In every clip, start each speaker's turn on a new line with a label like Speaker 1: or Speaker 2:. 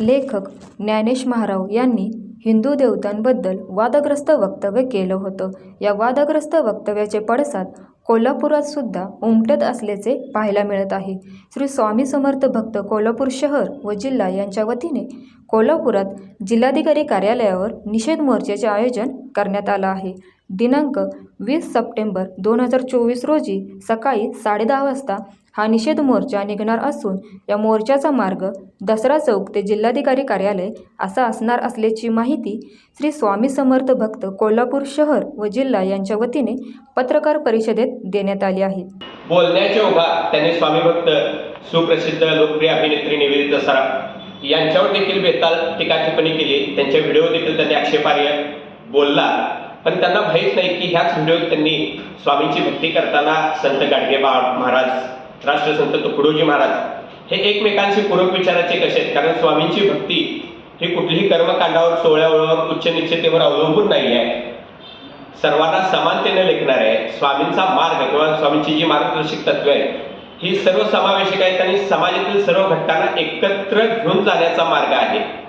Speaker 1: लेखक ज्ञानेश महाराव यांनी हिंदू देवतांबद्दल वादग्रस्त वक्तव्य केलं होतं. या वादग्रस्त वक्तव्याचे पडसाद कोल्हापुरात सुद्धा उमटत असल्याचे पाहायला मिळत आहे. श्री स्वामी समर्थ भक्त कोल्हापूर शहर व जिल्हा यांच्या वतीने कोल्हापुरात जिल्हाधिकारी कार्यालयावर निषेध मोर्चाचे आयोजन करण्यात आलं आहे. दिनांक वीस सप्टेंबर दोन हजार चोवीस रोजी सकाळी साडेदहा वाजता हा निषेध मोर्चा निघणार असून या मोर्चाचा मार्ग दसरा चौक ते जिल्हाधिकारी कार्यालय असा असणार असल्याची माहिती श्री स्वामी समर्थ भक्त कोल्हापूर शहर व जिल्हा यांच्या वतीने पत्रकार परिषदेत देण्यात आली आहे.
Speaker 2: बोलण्याच्या उभा त्यांनी स्वामी भक्त सुप्रसिद्ध लोकप्रिय अभिनेत्री निवेदिता सराफ यांच्यावर देखील बेताल टीका टिप्पणी केली. त्यांच्या व्हिडिओ देखील त्यांनी आक्षेपार्ह बोलला. पण त्यांना माहीत नाही की ह्याच व्हिडिओत त्यांनी स्वामींची भक्ती करताना संत गाडगेबा महाराज राष्ट्रसंत तुकडोजी महाराज हे एकमेकांशी पूरक विचाराचे कसे आहेत? कारण स्वामींची भक्ती ही कुठलीही कर्मकांडावर सोहळ्यावर उच्च निश्चितेवर अवलंबून नाही आहे. सर्वांना समानतेने लेखणार आहे. स्वामींचा मार्ग किंवा स्वामींची जी मार्गदर्शक तत्वे आहेत ही सर्व समावेशक आहेत आणि समाजातील सर्व घटकांना एकत्र घेऊन जाण्याचा मार्ग आहे.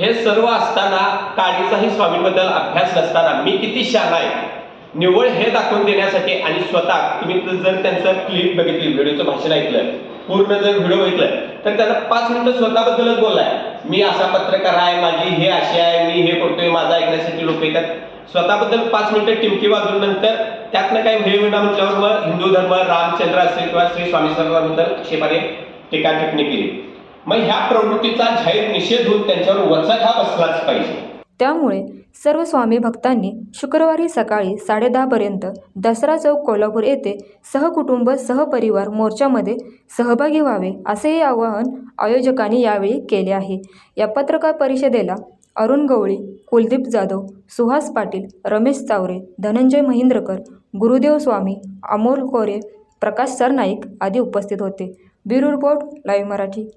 Speaker 2: हे सर्व असताना काळीचाही स्वामींबद्दल अभ्यास नसताना मी किती शहाणा आहे. निव्वळ हे दाखवून देण्यासाठी आणि स्वतः तुम्ही जर त्यांचं क्लिप बघितली व्हिडिओचं भाषण ऐकलं पूर्ण जर व्हिडिओ बघितलं तर त्यांना पाच मिनिटं स्वतःबद्दलच बोललाय मी असा पत्रकार आहे माझी हे अशी आहे मी हे करतोय माझं ऐकण्यासाठी लोक येतात. स्वतःबद्दल पाच मिनिटं टिमकी वाजून नंतर त्यातनं काही व्हिडिओ म्हटल्यावर मग हिंदू धर्म रामचंद्र असेल किंवा श्री स्वामी सर्वांबद्दल आक्षेपाने टीका टिप्पणी केली. मग ह्या प्रवृत्तीचा जाहीर निषेध होऊन त्यांच्यावर वचक हा बसलाच पाहिजे.
Speaker 1: त्यामुळे सर्व स्वामी भक्तांनी शुक्रवारी सकाळी साडेदहापर्यंत दसरा चौक कोल्हापूर येथे सहकुटुंब सहपरिवार मोर्चामध्ये सहभागी व्हावे असेही आवाहन आयोजकांनी यावेळी केले आहे. या पत्रकार परिषदेला अरुण गवळी कुलदीप जाधव सुहास पाटील रमेश चावरे धनंजय महिंद्रकर गुरुदेव स्वामी अमोल कोरे प्रकाश सरनाईक आदी उपस्थित होते. Bureau report live Marathi.